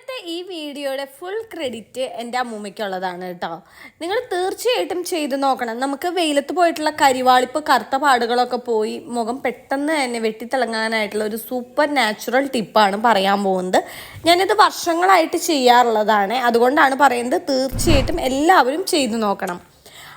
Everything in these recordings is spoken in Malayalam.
ഇന്നത്തെ ഈ വീഡിയോയുടെ ഫുൾ ക്രെഡിറ്റ് എന്റെ അമ്മൂമ്മയ്ക്കുള്ളതാണ് കേട്ടോ. നിങ്ങൾ തീർച്ചയായിട്ടും ചെയ്ത് നോക്കണം. നമുക്ക് വെയിലത്ത് പോയിട്ടുള്ള കരിവാളിപ്പ് കറുത്ത പാടുകളൊക്കെ പോയി മുഖം പെട്ടെന്ന് തന്നെ വെട്ടിത്തിളങ്ങാനായിട്ടുള്ള ഒരു സൂപ്പർ നാച്ചുറൽ ടിപ്പാണ് പറയാൻ പോകുന്നത്. ഞാനിത് വർഷങ്ങളായിട്ട് ചെയ്യാറുള്ളതാണ്. അതുകൊണ്ടാണ് പറയുന്നത് തീർച്ചയായിട്ടും എല്ലാവരും ചെയ്തു നോക്കണം.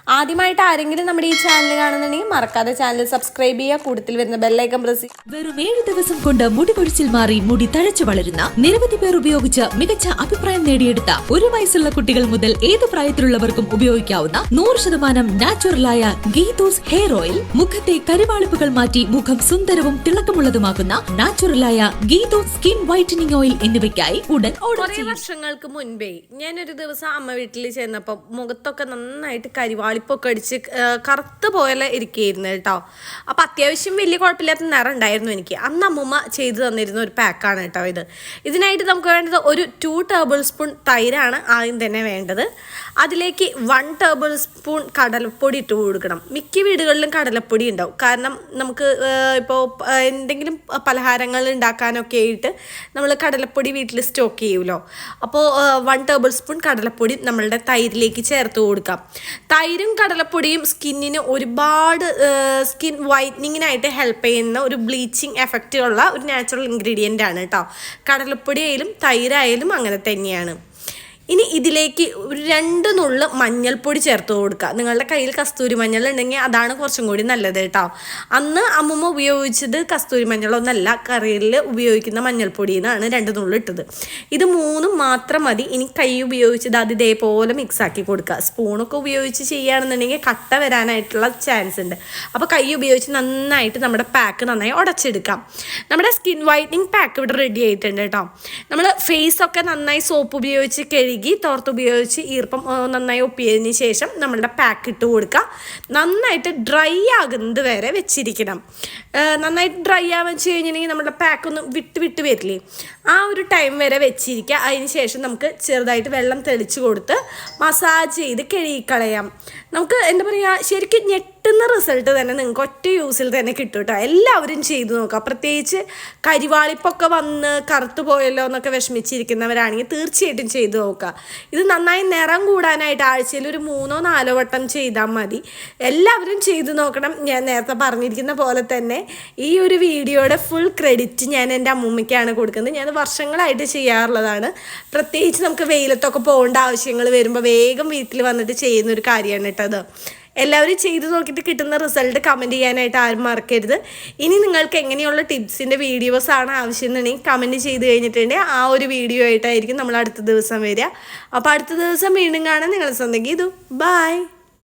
ആദ്യമായിട്ട് ആരെങ്കിലും നമ്മുടെ ഈ ചാനൽ കാണുന്നുണ്ടെങ്കിൽ മറക്കാതെ ചാനൽ സബ്സ്ക്രൈബ് ചെയ്യുക കൂടുതൽ വരുന്ന ബെല്ലൈക്കൺ പ്രസ് വെറും ഏഴ് ദിവസം കൊണ്ട് മുടി കൊഴിച്ചിൽ മാറി മുടി തഴച്ചു വളരുന്ന നിരവധി പേർ ഉപയോഗിച്ച് മികച്ച അഭിപ്രായം നേടിയെടുത്ത ഒരു വയസ്സുള്ള കുട്ടികൾ മുതൽ ഏത് പ്രായത്തിലുള്ളവർക്കും ഉപയോഗിക്കാവുന്ന നൂറ് ശതമാനം നാച്ചുറലായ ഗീതൂസ് ഹെയർ ഓയിൽ മുഖത്തെ കരിവാളിപ്പുകൾ മാറ്റി മുഖം സുന്ദരവും തിളക്കമുള്ളതുമാക്കുന്ന നാച്ചുറലായ ഗീതൂസ് സ്കിൻ വൈറ്റനിങ് ഓയിൽ എന്നിവയ്ക്കായി ഉടൻ ഓർഡർ വർഷങ്ങൾക്ക് മുൻപേ ഞാനൊരു ദിവസം അമ്മ വീട്ടിൽ ചെന്നപ്പോൾ മുഖത്തൊക്കെ നന്നായിട്ട് കരിവാളിപ്പൊക്കെ അടിച്ച് കറുത്ത് പോലെ ഇരിക്കുകയായിരുന്നു കേട്ടോ. അപ്പൊ അത്യാവശ്യം വലിയ കുഴപ്പമില്ലാത്ത നിറം ഉണ്ടായിരുന്നു എനിക്ക്. അന്ന് അമ്മൂമ്മ ചെയ്തു തന്നിരുന്ന ഒരു പാക്കാണ് കേട്ടോ ഇത്. ഇതിനായിട്ട് നമുക്ക് വേണ്ടത് ഒരു ടു ടേബിൾ സ്പൂൺ തൈരാണ് ആദ്യം തന്നെ വേണ്ടത്. അതിലേക്ക് വൺ ടേബിൾ സ്പൂൺ കടലപ്പൊടി ഇട്ട് കൊടുക്കണം. മിക്ക വീടുകളിലും കടലപ്പൊടി ഉണ്ടാവും. കാരണം നമുക്ക് ഇപ്പോൾ എന്തെങ്കിലും പലഹാരങ്ങൾ ഉണ്ടാക്കാനൊക്കെ ആയിട്ട് നമ്മൾ കടലപ്പൊടി വീട്ടിൽ സ്റ്റോക്ക് ചെയ്യുമല്ലോ. അപ്പോൾ വൺ ടേബിൾ സ്പൂൺ കടലപ്പൊടി നമ്മളുടെ തൈരിലേക്ക് ചേർത്ത് കൊടുക്കാം. തൈരും കടലപ്പൊടിയും സ്കിന്നിന് ഒരുപാട് സ്കിൻ വൈറ്റനിങ്ങിനായിട്ട് ഹെൽപ്പ് ചെയ്യുന്ന ഒരു ബ്ലീച്ചിങ് എഫക്റ്റ് ഉള്ള ഒരു നാച്ചുറൽ ഇൻഗ്രീഡിയന്റ് ആണ് കേട്ടോ കടലപ്പൊടി ആയാലും തൈരായാലും അങ്ങനെ തന്നെയാണ്. ഇനി ഇതിലേക്ക് ഒരു രണ്ട് നുള്ള് മഞ്ഞൾപ്പൊടി ചേർത്ത് കൊടുക്കുക. നിങ്ങളുടെ കയ്യിൽ കസ്തൂരി മഞ്ഞൾ ഉണ്ടെങ്കിൽ അതാണ് കുറച്ചും കൂടി നല്ലത് കേട്ടോ. അന്ന് അമ്മമ്മ ഉപയോഗിച്ചത് കസ്തൂരി മഞ്ഞളൊന്നല്ല കറിയിൽ ഉപയോഗിക്കുന്ന മഞ്ഞൾപ്പൊടി എന്നാണ് രണ്ട് നുള്ള് ഇട്ടത്. ഇത് മൂന്നും മാത്രം മതി. ഇനി കൈ ഉപയോഗിച്ചത് അത് ഇതേപോലെ മിക്സ് ആക്കി കൊടുക്കുക. സ്പൂണൊക്കെ ഉപയോഗിച്ച് ചെയ്യുകയാണെന്നുണ്ടെങ്കിൽ കട്ട വരാനായിട്ടുള്ള ചാൻസ് ഉണ്ട്. അപ്പോൾ കൈ ഉപയോഗിച്ച് നന്നായിട്ട് നമ്മുടെ പാക്ക് നന്നായി ഉടച്ചെടുക്കാം. നമ്മുടെ സ്കിൻ വൈറ്റനിങ് പാക്ക് ഇവിടെ റെഡി ആയിട്ടുണ്ട് കേട്ടോ. നമ്മൾ ഫേസ് ഒക്കെ നന്നായി സോപ്പ് ഉപയോഗിച്ച് കഴുകി തോർത്ത് ഉപയോഗിച്ച് ഈർപ്പം നന്നായി ഒപ്പിയതിന് ശേഷം നമ്മളുടെ പാക്ക് ഇട്ട് കൊടുക്കുക. നന്നായിട്ട് ഡ്രൈ ആകുന്നത് വരെ വെച്ചിരിക്കണം. നന്നായിട്ട് ഡ്രൈ ആവാൻ വെച്ച് കഴിഞ്ഞിട്ടുണ്ടെങ്കിൽ നമ്മുടെ പാക്ക് ഒന്ന് വിട്ട് വിട്ട് വരില്ലേ? ആ ഒരു ടൈം വരെ വെച്ചിരിക്കുക. അതിന് ശേഷം നമുക്ക് ചെറുതായിട്ട് വെള്ളം തെളിച്ച് കൊടുത്ത് മസാജ് ചെയ്ത് കഴുകിക്കളയാം. നമുക്ക് എന്താ പറയുക ശരിക്കും ഞെട്ടുന്ന റിസൾട്ട് തന്നെ നിങ്ങൾക്ക് ഒറ്റ യൂസിൽ തന്നെ കിട്ടും കേട്ടോ. എല്ലാവരും ചെയ്തു നോക്കുക. പ്രത്യേകിച്ച് കരിവാളിപ്പൊക്കെ വന്ന് കറുത്തു പോയല്ലോ എന്നൊക്കെ വിഷമിച്ചിരിക്കുന്നവരാണെങ്കിൽ തീർച്ചയായിട്ടും ചെയ്തു നോക്കുക. ഇത് നന്നായി നിറം കൂടാനായിട്ട് ആഴ്ചയിൽ ഒരു മൂന്നോ നാലോ വട്ടം ചെയ്താൽ മതി. എല്ലാവരും ചെയ്തു നോക്കണം. ഞാൻ നേരത്തെ പറഞ്ഞിരിക്കുന്ന പോലെ തന്നെ ഈ ഒരു വീഡിയോയുടെ ഫുൾ ക്രെഡിറ്റ് ഞാൻ എന്റെ അമ്മൂമ്മയ്ക്കാണ് കൊടുക്കുന്നത്. ഞാൻ വർഷങ്ങളായിട്ട് ചെയ്യാറുള്ളതാണ്. പ്രത്യേകിച്ച് നമുക്ക് വെയിലത്തൊക്കെ പോകേണ്ട ആവശ്യങ്ങൾ വരുമ്പോൾ വേഗം വീട്ടിൽ വന്നിട്ട് ചെയ്യുന്ന ഒരു കാര്യമാണ് കേട്ടത് എല്ലാവരും ചെയ്ത് നോക്കിയിട്ട് കിട്ടുന്ന റിസൾട്ട് കമന്റ് ചെയ്യാനായിട്ട് ആരും മറക്കരുത്. ഇനി നിങ്ങൾക്ക് എങ്ങനെയുള്ള ടിപ്സിന്റെ വീഡിയോസ് ആണ് ആവശ്യം എന്നുണ്ടെങ്കിൽ കമന്റ് ചെയ്ത് കഴിഞ്ഞിട്ടുണ്ടെങ്കിൽ ആ ഒരു വീഡിയോ ആയിട്ടായിരിക്കും നമ്മൾ അടുത്ത ദിവസം വരിക. അപ്പോൾ അടുത്ത ദിവസം വീണ്ടും കാണാൻ നിങ്ങൾ സ്വന്തം ഗീതു. ബൈ